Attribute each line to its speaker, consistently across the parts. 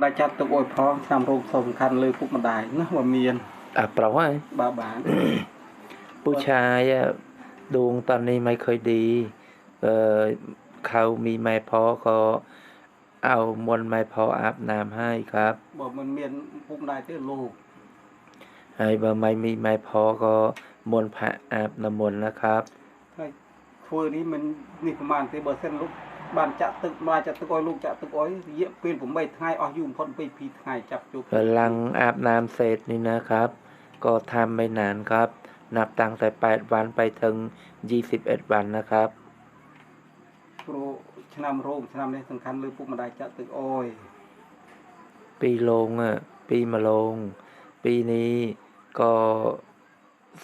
Speaker 1: ได้จัดตุกอวยพร้อมทำรูปสำคัญเลยพวกมันได้นะว่าเมียน
Speaker 2: อะเปล่าว่า
Speaker 1: บาบาน
Speaker 2: ผู้ชายอะดวงตอนนี้ไม่ค่อยดีเออเขามีไม้พอก็เอามนต์ไม้พออาบน้ำให้ครับ
Speaker 1: บอกมันเมียนพวกมันได้ที่ลูก
Speaker 2: ให้บ่ไม่มีไม้พอก็มนต์พระอาบน้ำมนต์นะครับ
Speaker 1: ถ้าคุยนี้มันนี่ประมาณที่เบอร์เส้นลูก บ้านจะตึกมาจะตึกอ้อยลูกจะตึกอ้อยเยอะเป็นผมไม่ทายอ๋อยุ่มพ้นไปพีทายจับจุก
Speaker 2: หลังอาบน้ำเสร็จนี่นะครับ ก็ทำไม่นานครับ นับตั้งแต่8วันไปถึง21วันนะครับ
Speaker 1: ครูชนำโรงชนำนี้สำคัญเลยพวกมันได้จะตึกอ้อย
Speaker 2: ปีลงอะปีมะลง ปีนี้ก็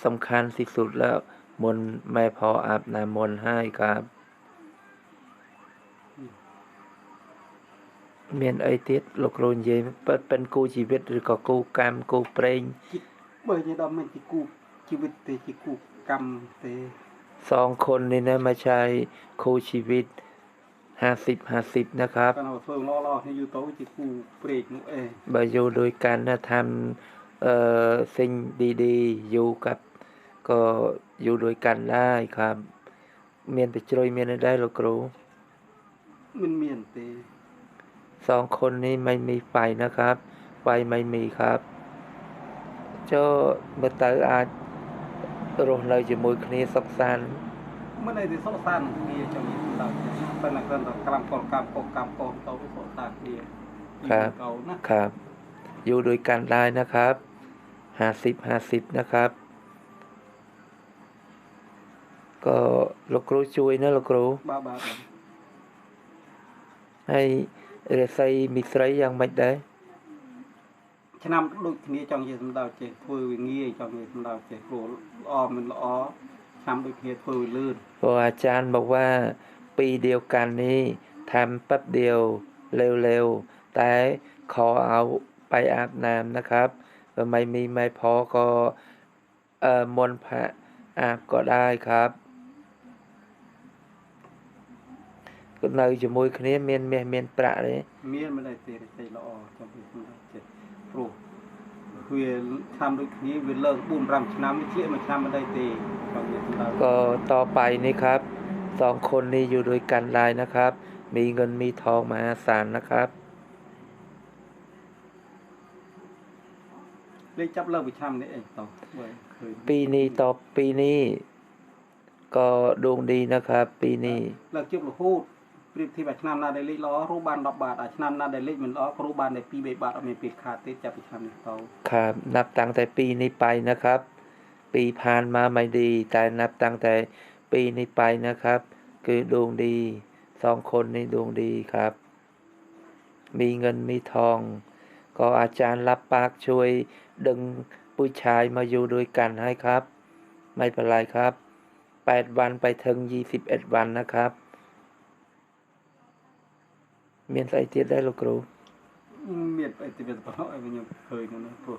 Speaker 2: สำคัญที่สุดแล้วมนต์แม่พออาบน้ำมนต์ให้ครับ มียนไอติดลูกโรนเยมเปิดเป็นกูชีวิตหรือก็กูกรรมกูเปรง
Speaker 1: คิดเบอร์นี้ดอมมันจิกูชีวิตเตจิกูกรรมเต
Speaker 2: สองคนนี่นะไม่ใช่คู่ชีวิตห้าสิบห้าสิบนะครับ
Speaker 1: กันเอาเฟิงล่อๆให้อยู่โต๊ะจิกูเปรกนุเอ
Speaker 2: บอยู่โดยกันนะทำเอ่อสิ่งดีๆอยู่กับก็อยู่ด้วยกันได้ครับเมียนไปจอยเมียนได้หรอกครู
Speaker 1: มันเมียนเต
Speaker 2: สองคนนี้ไม่มีไฟนะครับ ไฟไม่มีครับ เจ้าเมื่อตาอาจรស់នៅជាមួយគ្នាសុខសាន្ត
Speaker 1: เมื่อไหร่ที่โซซันเดียจะมีเราเป็นนักเรียนกลางกลกลางกกลางกองโตโซซันเดียเก่านะครับ
Speaker 2: อยู่ด้วยกันได้นะครับห้าสิบห้าสิบนะครับ ก็ลูกครูช่วยนะลูกครู
Speaker 1: บ้าบ้า
Speaker 2: ให้ เรไซมีสไรយ៉ាងម៉េចដែរ
Speaker 1: ฉะนั้นដូចគ្នាចង់និយាយសម្ដៅចេះធ្វើវាងាយចង់និយាយសម្ដៅចេះព្រោះល្អមិនល្អឆ្នាំដូចគ្នាធ្វើវាលឿន
Speaker 2: เพราะอาจารย์บอกว่า ปีเดียวกันนี้ทำแป๊บเดียวเร็วๆ แต่ขอเอาไปอาบน้ำนะครับเออไม่มีไม่พอก็เอ่อมนต์พระอาบก็ได้ครับ នៅជាមួយគ្នាមានមាសមានប្រាក់ទេ
Speaker 1: មានមិនដែរទេទេល្អចង់និយាយសម្ដៅចេះព្រោះវាឆ្នាំដូចគ្នាវាលើក4 5ឆ្នាំវាធ្លាក់មួយឆ្នាំមិនដែរទេចង់និយាយសម្ដៅ
Speaker 2: ก็ต่อไปนี่ครับสองคนนี้อยู่ด้วยกันได้นะครับ มีเงินมีทองมหาศาลนะครับ
Speaker 1: លេខចាប់លើមួយឆ្នាំនេះអីតោះមើលឃើញ
Speaker 2: ปีนี้ต่อปีนี้ ก็ดวงดีนะครับ ปีนี้
Speaker 1: ปรีบที่แบบชนะนาเดลิล้อรูบานรอบบาทอัชนะนาเดลิเหมือนล้อรูบานในปีใบบาทอเมปิดขาดติดจะไปทำชนะเขา
Speaker 2: ครับนับตั้งแต่ปีนี้ไปนะครับ ปีผ่านมาไม่ดี แต่นับตั้งแต่ปีนี้ไปนะครับ คือดวงดีสองคนนี้ดวงดีครับ มีเงินมีทอง ก็อาจารย์รับปากช่วยดึงผู้ชายมาอยู่ด้วยกันให้ครับ ไม่เป็นไรครับ 8 วันไปถึง 21 วันนะครับ មានស្អីទៀតដែរលោកគ្រូ
Speaker 1: មានស្អីទៀតបងឲ្យខ្ញុំឃើញនោះព្រោះ